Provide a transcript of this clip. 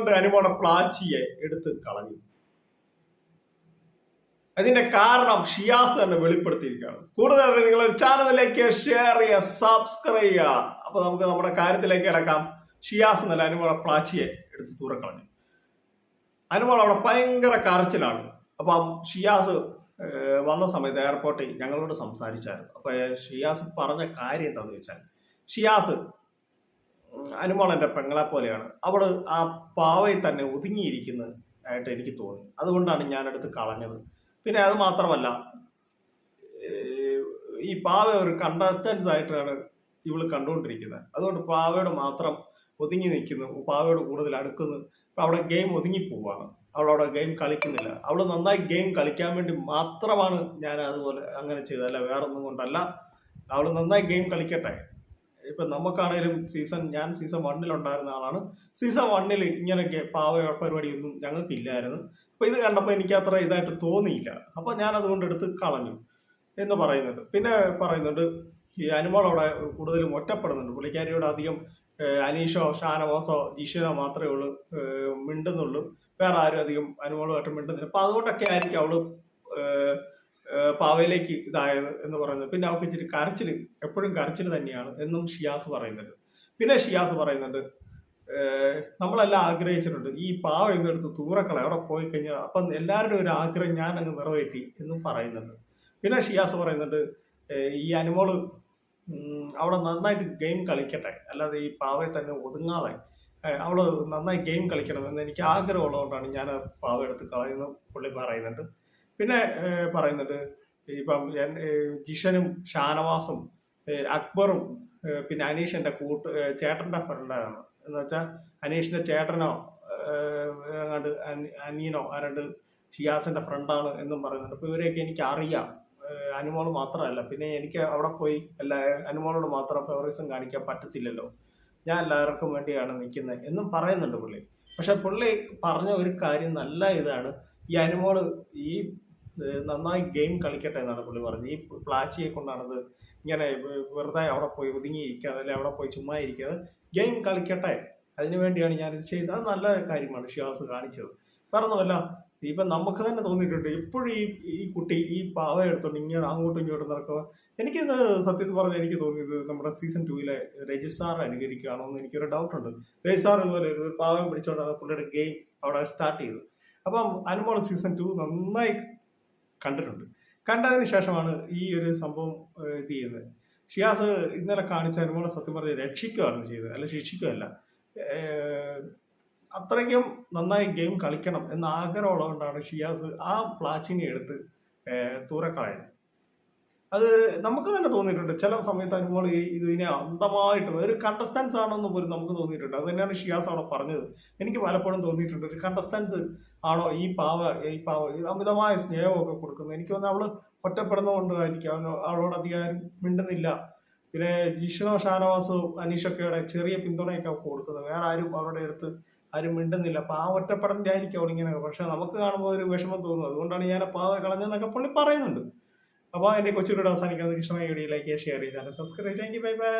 എന്തുകൊണ്ട് അനുമോളെ പ്ലാച്ചിയെ എടുത്ത് കളഞ്ഞു. അതിന്റെ കാരണം ഷിയാസ് തന്നെ വെളിപ്പെടുത്തിയിരിക്കുകയാണ്. കൂടുതൽ നിങ്ങൾ ചാനലിലേക്ക് ഷെയർ ചെയ്യുക സബ്സ്ക്രൈബ് ചെയ്യുക. അപ്പൊ നമുക്ക് നമ്മുടെ കാര്യത്തിലേക്ക് കിടക്കാം. ഷിയാസ് എന്നല്ല അനുമോളെ പ്ലാച്ചിയെ എടുത്ത് തൂറക്കളഞ്ഞു. അനുമോൾ അവിടെ ഭയങ്കര കരച്ചിലാണ്. അപ്പം ഷിയാസ് വന്ന സമയത്ത് എയർപോർട്ടിൽ ഞങ്ങളോട് സംസാരിച്ചായിരുന്നു. അപ്പൊ ഷിയാസ് പറഞ്ഞ കാര്യം എന്താണെന്ന് വെച്ചാൽ ഷിയാസ് അനുമോൾ പെങ്ങളെ പോലെയാണ്. അവൾ ആ പാവയിൽ തന്നെ ഒതുങ്ങിയിരിക്കുന്നത് ആയിട്ട് എനിക്ക് തോന്നി. അതുകൊണ്ടാണ് ഞാനെടുത്ത് കളഞ്ഞത്. പിന്നെ അത് മാത്രമല്ല ഈ പാവ ഒരു കണ്ടസ്റ്റൻസ് ആയിട്ടാണ് ഇവൾ കണ്ടുകൊണ്ടിരിക്കുന്നത്. അതുകൊണ്ട് പാവയോട് മാത്രം ഒതുങ്ങി നിൽക്കുന്നു പാവയോട് കൂടുതൽ അടുക്കുന്നു. ഇപ്പൊ അവിടെ ഗെയിം ഒതുങ്ങി പോവാണ് അവളവിടെ ഗെയിം കളിക്കുന്നില്ല. അവൾ നന്നായി ഗെയിം കളിക്കാൻ വേണ്ടി മാത്രമാണ് ഞാൻ അതുപോലെ അങ്ങനെ ചെയ്തതല്ല വേറൊന്നും കൊണ്ടല്ല. അവൾ നന്നായി ഗെയിം കളിക്കട്ടെ. ഇപ്പൊ നമുക്കാണേലും സീസൺ ഞാൻ സീസൺ വണ്ണിലുണ്ടായിരുന്ന ആളാണ്. സീസൺ വണ്ണിൽ ഇങ്ങനെയൊക്കെ പാവ പരിപാടിയൊന്നും ഞങ്ങൾക്ക് ഇല്ലായിരുന്നു അപ്പൊ ഇത് കണ്ടപ്പോൾ എനിക്ക് അത്ര ഇതായിട്ട് തോന്നിയില്ല. അപ്പൊ ഞാൻ അതുകൊണ്ട് എടുത്ത് കളഞ്ഞു എന്ന് പറയുന്നുണ്ട് പിന്നെ പറയുന്നുണ്ട് ഈ അനുമോൾ അവിടെ കൂടുതലും ഒറ്റപ്പെടുന്നുണ്ട്. പുള്ളിക്കാരിയോട് അധികം അനീഷോ ഷാനവാസോ ജിഷനോ മാത്രമേ ഉള്ളൂ മിണ്ടുന്നുള്ളൂ. വേറെ ആരും അധികം അനുമോളുമായിട്ട് മിണ്ടുന്നില്ല. അപ്പൊ അതുകൊണ്ടൊക്കെ ആയിരിക്കും അവൾ പാവയിലേക്ക് ഇതായത് എന്ന് പറയുന്നത്. പിന്നെ അവൾക്ക് ഇച്ചിരി കരച്ചിൽ എപ്പോഴും കരച്ചിൽ തന്നെയാണ് എന്നും ഷിയാസ് പറയുന്നുണ്ട്. പിന്നെ ഷിയാസ് പറയുന്നുണ്ട് നമ്മളെല്ലാം ആഗ്രഹിച്ചിട്ടുണ്ട് ഈ പാവ എന്നെടുത്ത് തൂറക്കളെ അവിടെ പോയി കഴിഞ്ഞാൽ അപ്പം എല്ലാവരുടെയും ഒരു ആഗ്രഹം ഞാൻ അങ്ങ് നിറവേറ്റി എന്നും പറയുന്നുണ്ട്. പിന്നെ ഷിയാസ് പറയുന്നുണ്ട് ഈ അനുമോൾ അവിടെ നന്നായിട്ട് ഗെയിം കളിക്കട്ടെ അല്ലാതെ ഈ പാവയെ തന്നെ ഒതുങ്ങാതെ അവൾ നന്നായി ഗെയിം കളിക്കണം എന്ന് എനിക്ക് ആഗ്രഹമുള്ളതുകൊണ്ടാണ് ഞാൻ പാവ എടുത്ത് കളയുന്ന പുള്ളി പറയുന്നുണ്ട്. പിന്നെ പറയുന്നുണ്ട് ഇപ്പം ജിഷനും ഷാനവാസും അക്ബറും പിന്നെ അനീഷിന്റെ കൂട്ട് ചേട്ടന്റെ ഫ്രണ്ടാണ് എന്ന് വെച്ചാൽ അനീഷിന്റെ ചേട്ടനോ അങ്ങാണ്ട് അനി- അനിയനോ ആരണ്ട് ഷിയാസിന്റെ ഫ്രണ്ടാണ് എന്നും പറയുന്നുണ്ട്. അപ്പൊ ഇവരെയൊക്കെ എനിക്ക് അറിയാം അനുമോൾ മാത്രമല്ല. പിന്നെ എനിക്ക് അവിടെ പോയി എല്ലാ അനുമോളോട് മാത്രം ഫേവറിസം കാണിക്കാൻ പറ്റത്തില്ലല്ലോ. ഞാൻ എല്ലാവർക്കും വേണ്ടിയാണ് നിൽക്കുന്നത് എന്നും പറയുന്നുണ്ട് പുള്ളി. പക്ഷെ പുള്ളി പറഞ്ഞ ഒരു കാര്യം നല്ല ഇതാണ്. ഈ അനുമോൾ ഈ നന്നായി ഗെയിം കളിക്കട്ടെ എന്നാണ് പുള്ളി പറഞ്ഞത്. ഈ പ്ലാച്ചിയെ കൊണ്ടാണത് ഇങ്ങനെ വെറുതെ അവിടെ പോയി ഒതുങ്ങി ഇരിക്കാതെ അല്ലെ അവിടെ പോയി ചുമ്മാ ഇരിക്കാതെ ഗെയിം കളിക്കട്ടെ. അതിനു വേണ്ടിയാണ് ഞാൻ ഇത് ചെയ്തത്. അത് നല്ല കാര്യമാണ് ഷിയാസ് കാണിച്ചത്. പറഞ്ഞതല്ല ഇപ്പം നമുക്ക് തന്നെ തോന്നിയിട്ടുണ്ട് എപ്പോഴും ഈ ഈ കുട്ടി ഈ പാവ എടുത്തോണ്ട് ഇങ്ങനെ അങ്ങോട്ടും ഇങ്ങോട്ടും നടക്കുക എനിക്കിത് സത്യത്തിൽ പറഞ്ഞ എനിക്ക് തോന്നിയത് നമ്മുടെ സീസൺ ടൂവിലെ രജിസ്റ്റാർ അനുകരിക്കുകയാണോ എന്ന് എനിക്കൊരു ഡൗട്ട് ഉണ്ട്. രജിസാർ ഇതുപോലെ ഒരു പാവം പിടിച്ചോണ്ടാണ് പുള്ളിയുടെ ഗെയിം അവിടെ സ്റ്റാർട്ട് ചെയ്തത്. അപ്പം അനുമോൾ സീസൺ ടു നന്നായി കണ്ടിട്ടുണ്ട്. കണ്ടതിന് ശേഷമാണ് ഈ ഒരു സംഭവം ഇത് ചെയ്യുന്നത്. ഷിയാസ് ഇന്നലെ കാണിച്ച അനുമോളെ സത്യം പറഞ്ഞ് രക്ഷിക്കുകയാണ് ചെയ്തത്. അല്ല ശിക്ഷിക്കുകയല്ല. അത്രയ്ക്കും നന്നായി ഗെയിം കളിക്കണം എന്ന ആഗ്രഹമുള്ളതുകൊണ്ടാണ് ഷിയാസ് ആ പ്ലാച്ചിനെ എടുത്ത് ഏഹ്, ദൂരെ കളയുന്നത് അത് നമുക്ക് തന്നെ തോന്നിയിട്ടുണ്ട്. ചില സമയത്ത് അനുമോൾ ഇതിനെ അന്ധമായിട്ട് ഒരു കണ്ടസ്റ്റൻസ് ആണെന്ന് പോലും നമുക്ക് തോന്നിയിട്ടുണ്ട്. അത് തന്നെയാണ് ഷിയാസ് അവിടെ പറഞ്ഞത്. എനിക്ക് പലപ്പോഴും തോന്നിയിട്ടുണ്ട്. ഒരു കണ്ടസ്റ്റൻസ് ആണോ ഈ പാവ ഈ പാവ അമിതമായ സ്നേഹമൊക്കെ കൊടുക്കുന്നത്? എനിക്ക് തോന്നുന്നു അവൾ ഒറ്റപ്പെടുന്നതുകൊണ്ടായിരിക്കും. അവളോട് അധികാരം മിണ്ടുന്നില്ല. പിന്നെ ജിഷ്ണോ ഷാനവാസോ അനീഷൊക്കെയുടെ ചെറിയ പിന്തുണയൊക്കെ അവൾക്ക് കൊടുക്കുന്നത്. വേറെ ആരും അവരുടെ അടുത്ത് ആരും മിണ്ടുന്നില്ല. അപ്പൊ ആ ഒറ്റപ്പെടലിന്റെ ആയിരിക്കും അവളിങ്ങനെ പക്ഷെ നമുക്ക് കാണുമ്പോൾ ഒരു വിഷമം തോന്നും. അതുകൊണ്ടാണ് ഞാൻ പാവ കളഞ്ഞതെന്നൊക്കെ പുള്ളി പറയുന്നുണ്ട്. അപ്പോൾ എന്റെ കൊച്ചുകൂടെ അവസാനിക്കുന്നത് ഇഷ്ടമായ വീഡിയോ ലൈക്ക് ഷെയർ ചെയ്താൽ subscribe thank you bye bye